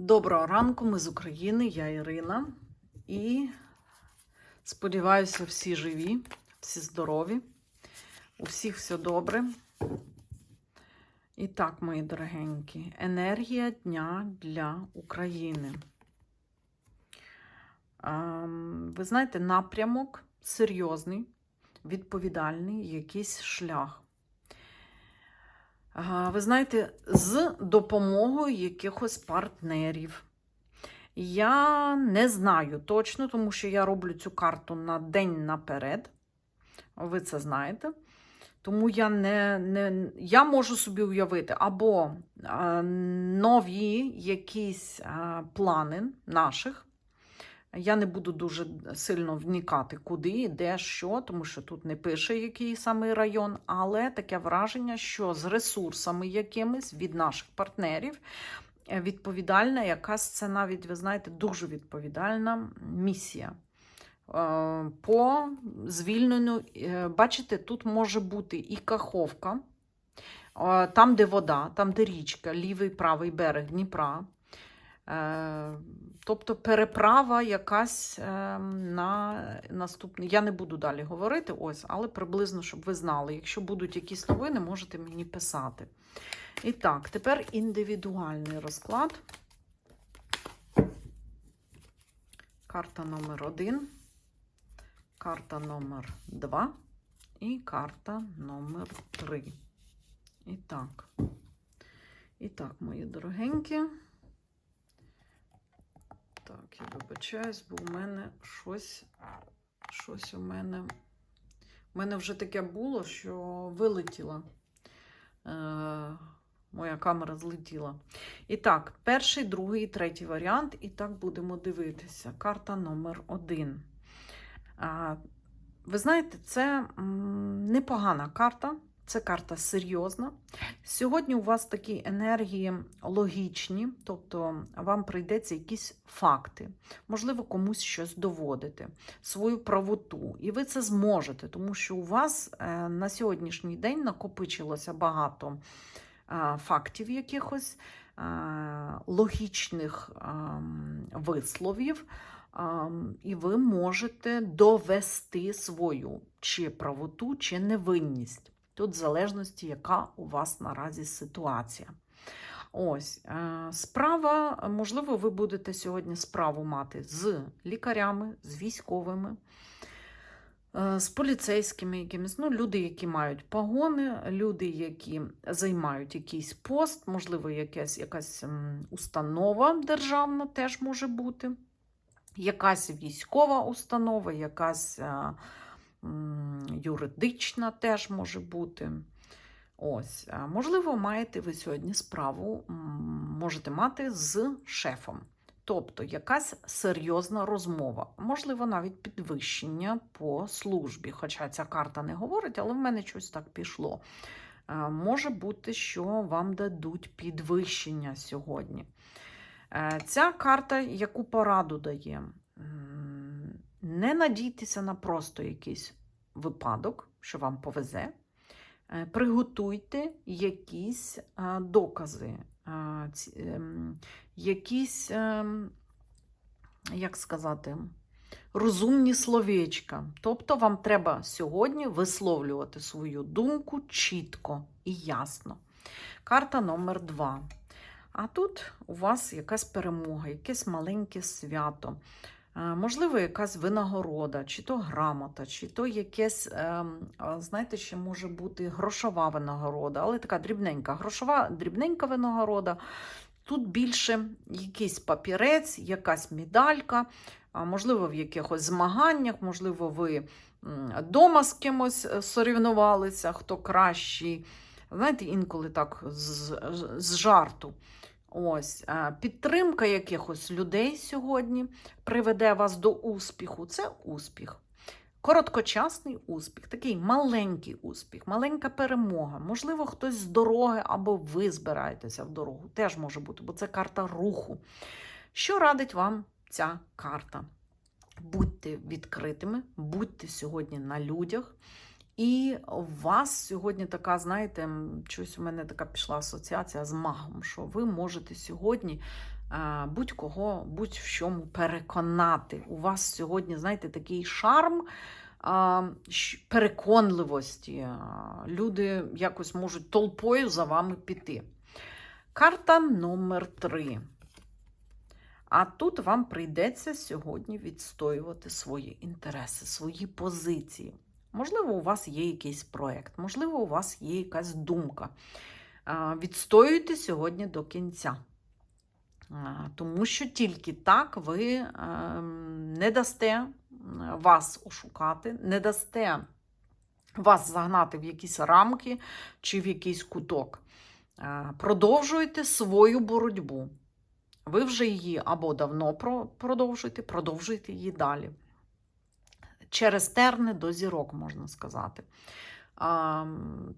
Доброго ранку, ми з України, я Ірина. І сподіваюся, всі живі, всі здорові, у всіх все добре. І так, мої дорогенькі, енергія дня для України. Ви знаєте, напрямок серйозний, відповідальний, якийсь шлях. Ви знаєте, з допомогою якихось партнерів. Я не знаю точно, тому що я роблю цю карту на день наперед. Ви це знаєте. Тому я не, не я можу собі уявити або а, нові якісь а, плани наших. Я не буду дуже сильно вникати, куди, де, що, тому що тут не пише який саме район, але таке враження, що з ресурсами якимись від наших партнерів е, відповідальна якась це навіть, ви знаєте, дуже відповідальна місія. Е, По звільненню, е, бачите, тут може бути і каховка, там, де вода, там, де річка, лівий правий берег Дніпра. Е, Тобто переправа якась е, на наступний. Я не буду далі говорити, ось, але приблизно, щоб ви знали. Якщо будуть якісь новини, можете мені писати. І так, тепер індивідуальний розклад. Карта номер один, карта номер два і карта номер три. І так. І так, мої дорогенькі. Так, я вибачаюсь, бо у мене щось, щось у мене. У мене вже таке було, що вилетіла. Е, моя камера злетіла. І так, перший, другий, третій варіант. І так будемо дивитися. Карта номер один. А, ви знаєте, це непогана карта. Це карта серйозна. Сьогодні у вас такі енергії логічні, тобто вам прийдеться якісь факти, можливо, комусь щось доводити, свою правоту. І ви це зможете, тому що у вас е, на сьогоднішній день накопичилося багато е, фактів якихось, е, логічних ем, висловів. ем, І ви можете довести свою чи правоту, чи невинність. Тут в залежності, яка у вас наразі ситуація. Ось, е, справа, можливо, ви будете сьогодні справу мати з лікарями, з військовими, е, з поліцейськими якимись, ну, люди, які мають погони, люди, які займають якийсь пост, можливо, якась, якась установа державна теж може бути, якась військова установа, якась. Юридична теж може бути. Ось, можливо, маєте ви сьогодні справу, можете мати з шефом. Тобто якась серйозна розмова, можливо, навіть підвищення по службі. Хоча ця карта не говорить, але в мене щось так пішло. Може бути, що вам дадуть підвищення сьогодні. Е, Ця карта яку пораду дає? Не надійтеся на просто якийсь випадок, що вам повезе. Е, Приготуйте якісь е, докази, е, ем, якісь, ем, як сказати, розумні словечка. Тобто вам треба сьогодні висловлювати свою думку чітко і ясно. Карта номер два. А тут у вас якась перемога, якесь маленьке свято. Можливо, якась винагорода, чи то грамота, чи то якесь, ем, знаєте, ще може бути грошова винагорода, але така дрібненька, грошова, дрібненька винагорода. Тут більше якийсь папірець, якась медалька, можливо, в якихось змаганнях, можливо, ви вдома з кимось е, сорівнувалися, хто кращий. Знаєте, інколи так з, з жарту. Ось, підтримка якихось людей сьогодні приведе вас до успіху. Це успіх. Короткочасний успіх, такий маленький успіх, маленька перемога. Можливо, хтось з дороги або ви збираєтеся в дорогу. Теж може бути, бо це карта руху. Що радить вам ця карта? Будьте відкритими, будьте сьогодні на людях. І у вас сьогодні така, знаєте, щось у мене така пішла асоціація з магом, що ви можете сьогодні е, будь-кого, будь-в чому переконати. У вас сьогодні, знаєте, такий шарм переконливості. Люди якось можуть толпою за вами піти. Карта номер три. А тут вам прийдеться сьогодні відстоювати свої інтереси, свої позиції. Можливо, у вас є якийсь проєкт, можливо, у вас є якась думка. Відстоюйте сьогодні до кінця. Тому що тільки так ви ем, не дасте вас ошукати, не дасте вас загнати в якісь рамки чи в якийсь куток. Продовжуйте свою боротьбу. Ви вже її або давно про- продовжуєте, продовжуйте її далі. Через терни до зірок, можна сказати. А,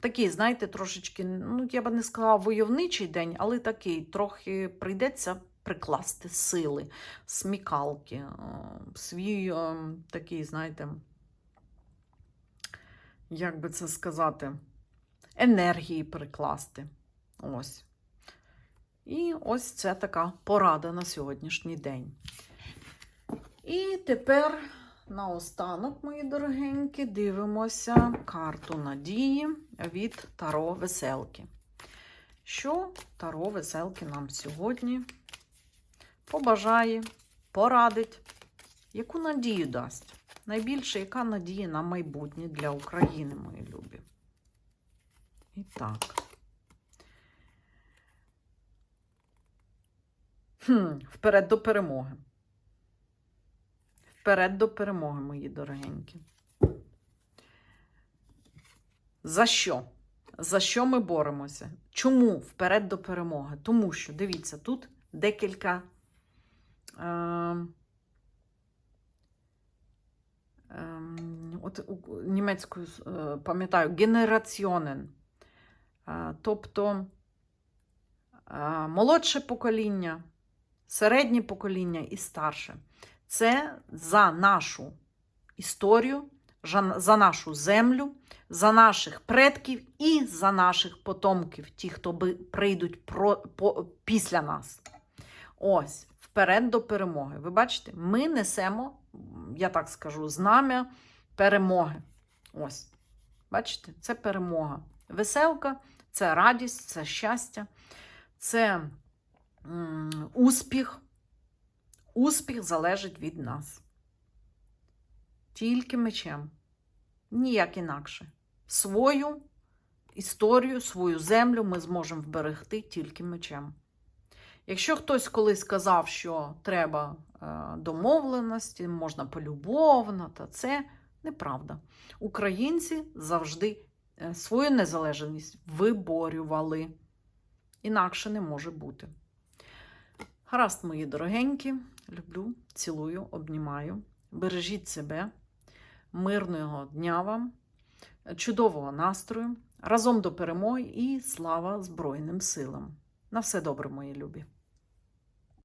такий, знаєте, трошечки, ну, я би не сказала войовничий день, але такий, трохи прийдеться прикласти сили, смікалки, свій такий, знаєте, як би це сказати, енергії прикласти. Ось. І ось це така порада на сьогоднішній день. І тепер наостанок, мої дорогенькі, дивимося карту надії від Таро Веселки. Що Таро Веселки нам сьогодні побажає, порадить, яку надію дасть? Найбільше, яка надія на майбутнє для України, мої любі? І так. Хм, вперед до перемоги. Вперед до перемоги, мої дорогенькі. За що? За що ми боремося? Чому вперед до перемоги? Тому що, дивіться, тут декілька. Е, ем, от німецькою е, пам'ятаю, генераціонен. Е, тобто е, молодше покоління, середнє покоління і старше. Це за нашу історію, за нашу землю, за наших предків і за наших потомків, ті, хто прийдуть про, по, після нас. Ось, вперед до перемоги. Ви бачите, ми несемо, я так скажу, знам'я перемоги. Ось. Бачите, це перемога. Веселка, це радість, це щастя, це м, успіх. Успіх залежить від нас. Тільки мечем. Ніяк інакше. Свою історію, свою землю ми зможемо вберегти тільки мечем. Якщо хтось колись сказав, що треба е, домовленості, можна полюбовно, то це неправда. Українці завжди е, свою незалежність виборювали. Інакше не може бути. Гаразд, мої дорогенькі, люблю, цілую, обнімаю. Бережіть себе, мирного дня вам, чудового настрою, разом до перемоги і слава Збройним силам. На все добре, мої любі!